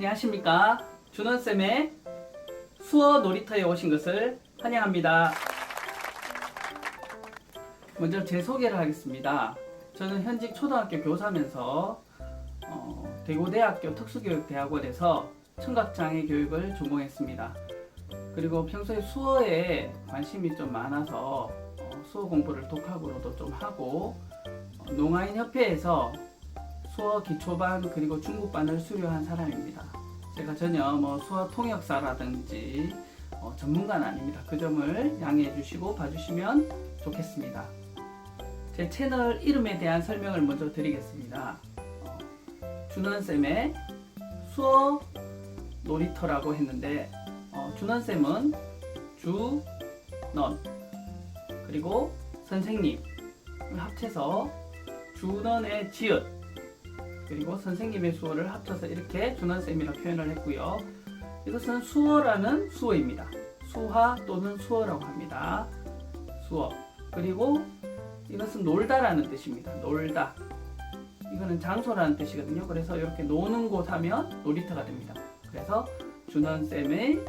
안녕하십니까. 준원쌤의 수어 놀이터에 오신 것을 환영합니다. 먼저 제 소개를 하겠습니다. 저는 현직 초등학교 교사면서 어, 대구대학교 특수교육대학원에서 청각장애 교육을 전공했습니다. 그리고 평소에 수어에 관심이 좀 많아서 어, 수어 공부를 독학으로도 좀 하고 어, 농아인 협회에서 수어 기초반 그리고 중급반을 수료한 사람입니다. 제가 전혀 뭐 수어 통역사라든지 어, 전문가는 아닙니다. 그 점을 양해해 주시고 봐주시면 좋겠습니다. 제 채널 이름에 대한 설명을 먼저 드리겠습니다. 어, 준원쌤의 수어 놀이터라고 했는데 어, 준원쌤은 주, 넌 그리고 선생님을 합쳐서 준원의 지읒 그리고 선생님의 수어를 합쳐서 이렇게 준원쌤이라 표현을 했고요. 이것은 수어라는 수어입니다. 수화 또는 수어라고 합니다. 수어. 그리고 이것은 놀다라는 뜻입니다. 놀다. 이거는 장소라는 뜻이거든요. 그래서 이렇게 노는 곳 하면 놀이터가 됩니다. 그래서 준원쌤의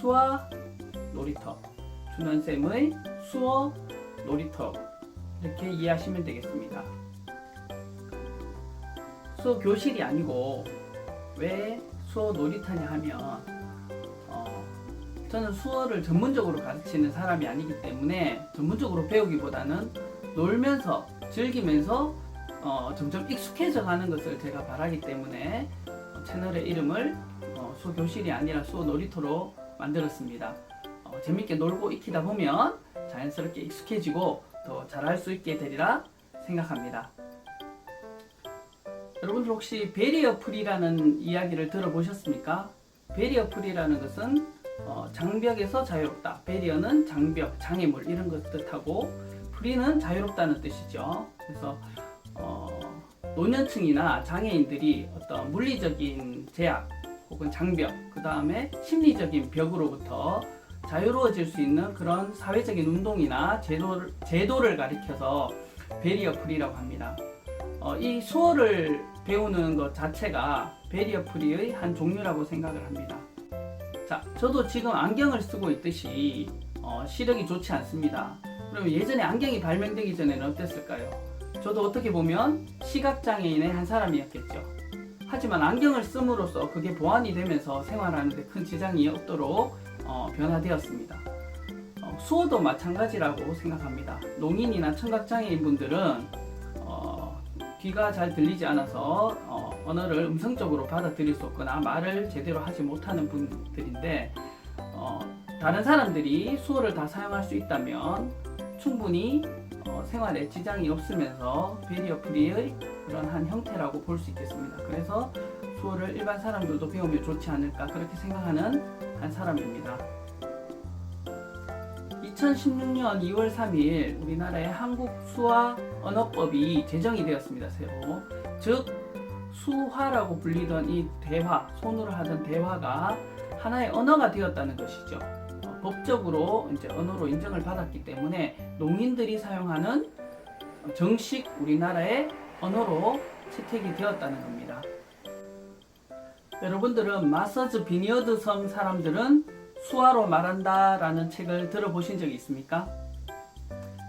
수화 놀이터. 준원쌤의 수어 놀이터. 이렇게 이해하시면 되겠습니다. 수어 교실이 아니고 왜 수어 놀이터냐 하면 어, 저는 수어를 전문적으로 가르치는 사람이 아니기 때문에 전문적으로 배우기보다는 놀면서 즐기면서 어, 점점 익숙해져 가는 것을 제가 바라기 때문에 어, 채널의 이름을 어, 수어 교실이 아니라 수어 놀이터로 만들었습니다. 어, 재밌게 놀고 익히다 보면 자연스럽게 익숙해지고 더 잘할 수 있게 되리라 생각합니다. 여러분들 혹시 베리어 풀이라는 이야기를 들어보셨습니까? 베리어 풀이라는 것은 어, 장벽에서 자유롭다. 베리어는 장벽, 장애물 이런 것 뜻하고 풀이는 자유롭다는 뜻이죠. 그래서 어, 노년층이나 장애인들이 어떤 물리적인 제약 혹은 장벽, 그 다음에 심리적인 벽으로부터 자유로워질 수 있는 그런 사회적인 운동이나 제도를, 제도를 가리켜서 베리어 풀이라고 합니다. 어, 이 수어를 배우는 것 자체가 베리어 프리의 한 종류라고 생각을 합니다. 자, 저도 지금 안경을 쓰고 있듯이 어, 시력이 좋지 않습니다. 그럼 예전에 안경이 발명되기 전에는 어땠을까요? 저도 어떻게 보면 시각장애인의 한 사람이었겠죠. 하지만 안경을 씀으로써 그게 보완이 되면서 생활하는데 큰 지장이 없도록 어, 변화되었습니다. 어, 수어도 마찬가지라고 생각합니다. 농인이나 청각장애인 분들은 귀가 잘 들리지 않아서 어, 언어를 음성적으로 받아들일 수 없거나 말을 제대로 하지 못하는 분들인데 어, 다른 사람들이 수어를 다 사용할 수 있다면 충분히 어, 생활에 지장이 없으면서 베리어 프리의 그런 한 형태라고 볼 수 있겠습니다. 그래서 수어를 일반 사람들도 배우면 좋지 않을까 그렇게 생각하는 한 사람입니다. 2016년 2월 3일 우리나라의 한국 수화 언어법이 제정이 되었습니다. 새로. 즉 수화라고 불리던 이 대화, 손으로 하던 대화가 하나의 언어가 되었다는 것이죠. 어, 법적으로 이제 언어로 인정을 받았기 때문에 농인들이 사용하는 정식 우리나라의 언어로 채택이 되었다는 겁니다. 여러분들은 마서즈 비니어드 섬 사람들은 수화로 말한다 라는 책을 들어보신 적이 있습니까?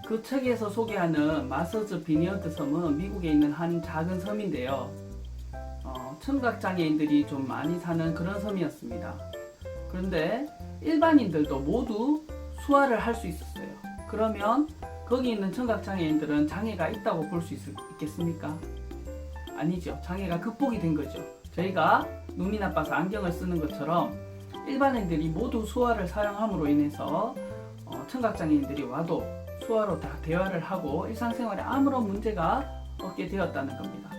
그 책에서 소개하는 마서즈 비니어드 섬은 미국에 있는 한 작은 섬인데요. 어, 청각장애인들이 좀 많이 사는 그런 섬이었습니다. 그런데 일반인들도 모두 수화를 할 수 있었어요. 그러면 거기 있는 청각장애인들은 장애가 있다고 볼 수 있겠습니까? 아니죠. 장애가 극복이 된 거죠. 저희가 눈이 나빠서 안경을 쓰는 것처럼 일반인들이 모두 수화를 사용함으로 인해서 어, 청각장애인들이 와도 수화로 다 대화를 하고 일상생활에 아무런 문제가 없게 되었다는 겁니다.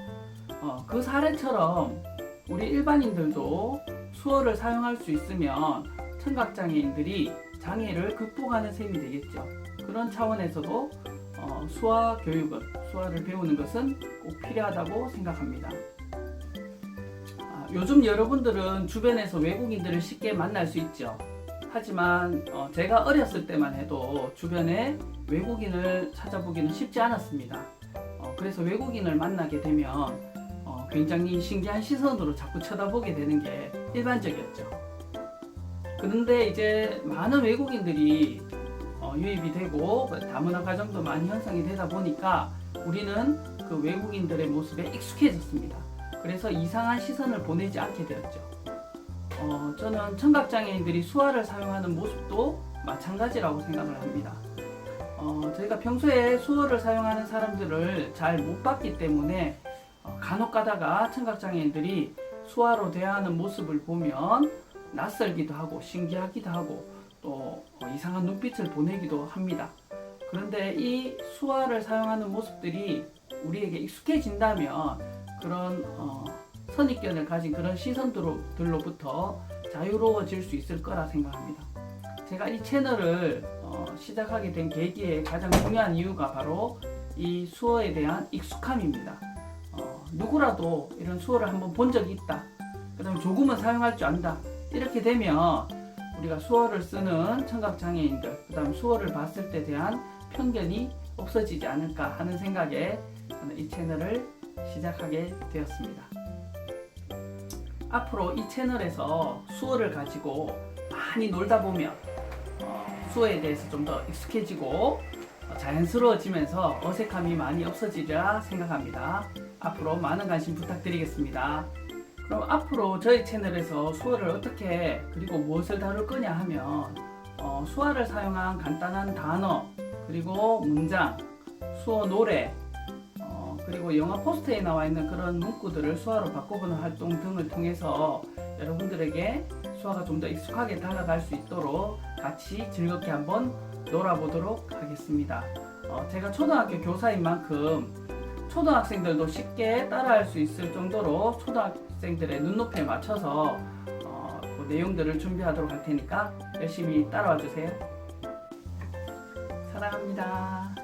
어, 그 사례처럼 우리 일반인들도 수어를 사용할 수 있으면 청각장애인들이 장애를 극복하는 셈이 되겠죠. 그런 차원에서도 어, 수화 교육은 수화를 배우는 것은 꼭 필요하다고 생각합니다. 아, 요즘 여러분들은 주변에서 외국인들을 쉽게 만날 수 있죠. 하지만 어, 제가 어렸을 때만 해도 주변에 외국인을 찾아보기는 쉽지 않았습니다. 어, 그래서 외국인을 만나게 되면 어, 굉장히 신기한 시선으로 자꾸 쳐다보게 되는 게 일반적이었죠. 그런데 이제 많은 외국인들이 어, 유입이 되고 다문화 가정도 많이 형성이 되다 보니까 우리는 그 외국인들의 모습에 익숙해졌습니다. 그래서 이상한 시선을 보내지 않게 되었죠. 어, 저는 청각장애인들이 수화를 사용하는 모습도 마찬가지라고 생각을 합니다. 어, 저희가 평소에 수어를 사용하는 사람들을 잘 못 봤기 때문에 어, 간혹 가다가 청각장애인들이 수화로 대하는 모습을 보면 낯설기도 하고 신기하기도 하고 또 어, 이상한 눈빛을 보내기도 합니다. 그런데 이 수화를 사용하는 모습들이 우리에게 익숙해진다면 그런 어, 선입견을 가진 그런 시선들로부터 자유로워질 수 있을 거라 생각합니다. 제가 이 채널을 어, 시작하게 된 계기의 가장 중요한 이유가 바로 이 수어에 대한 익숙함입니다. 어, 누구라도 이런 수어를 한번 본 적이 있다. 그 다음에 조금은 사용할 줄 안다. 이렇게 되면 우리가 수어를 쓰는 청각 장애인들, 그 다음 수어를 봤을 때 대한 편견이 없어지지 않을까 하는 생각에 이 채널을 시작하게 되었습니다. 앞으로 이 채널에서 수어를 가지고 많이 놀다 보면 어, 수어에 대해서 좀 더 익숙해지고 어, 자연스러워지면서 어색함이 많이 없어지리라 생각합니다. 앞으로 많은 관심 부탁드리겠습니다. 그럼 앞으로 저희 채널에서 수어를 어떻게 그리고 무엇을 다룰 거냐 하면 어, 수어를 사용한 간단한 단어 그리고 문장, 수어 노래 어, 그리고 영화 포스터에 나와 있는 그런 문구들을 수화로 바꿔보는 활동 등을 통해서 여러분들에게 수화가 좀 더 익숙하게 다가갈 수 있도록 같이 즐겁게 한번 놀아보도록 하겠습니다. 어, 제가 초등학교 교사인 만큼 초등학생들도 쉽게 따라할 수 있을 정도로 초등학생들의 눈높이에 맞춰서 어, 그 내용들을 준비하도록 할 테니까 열심히 따라와 주세요. 사랑합니다.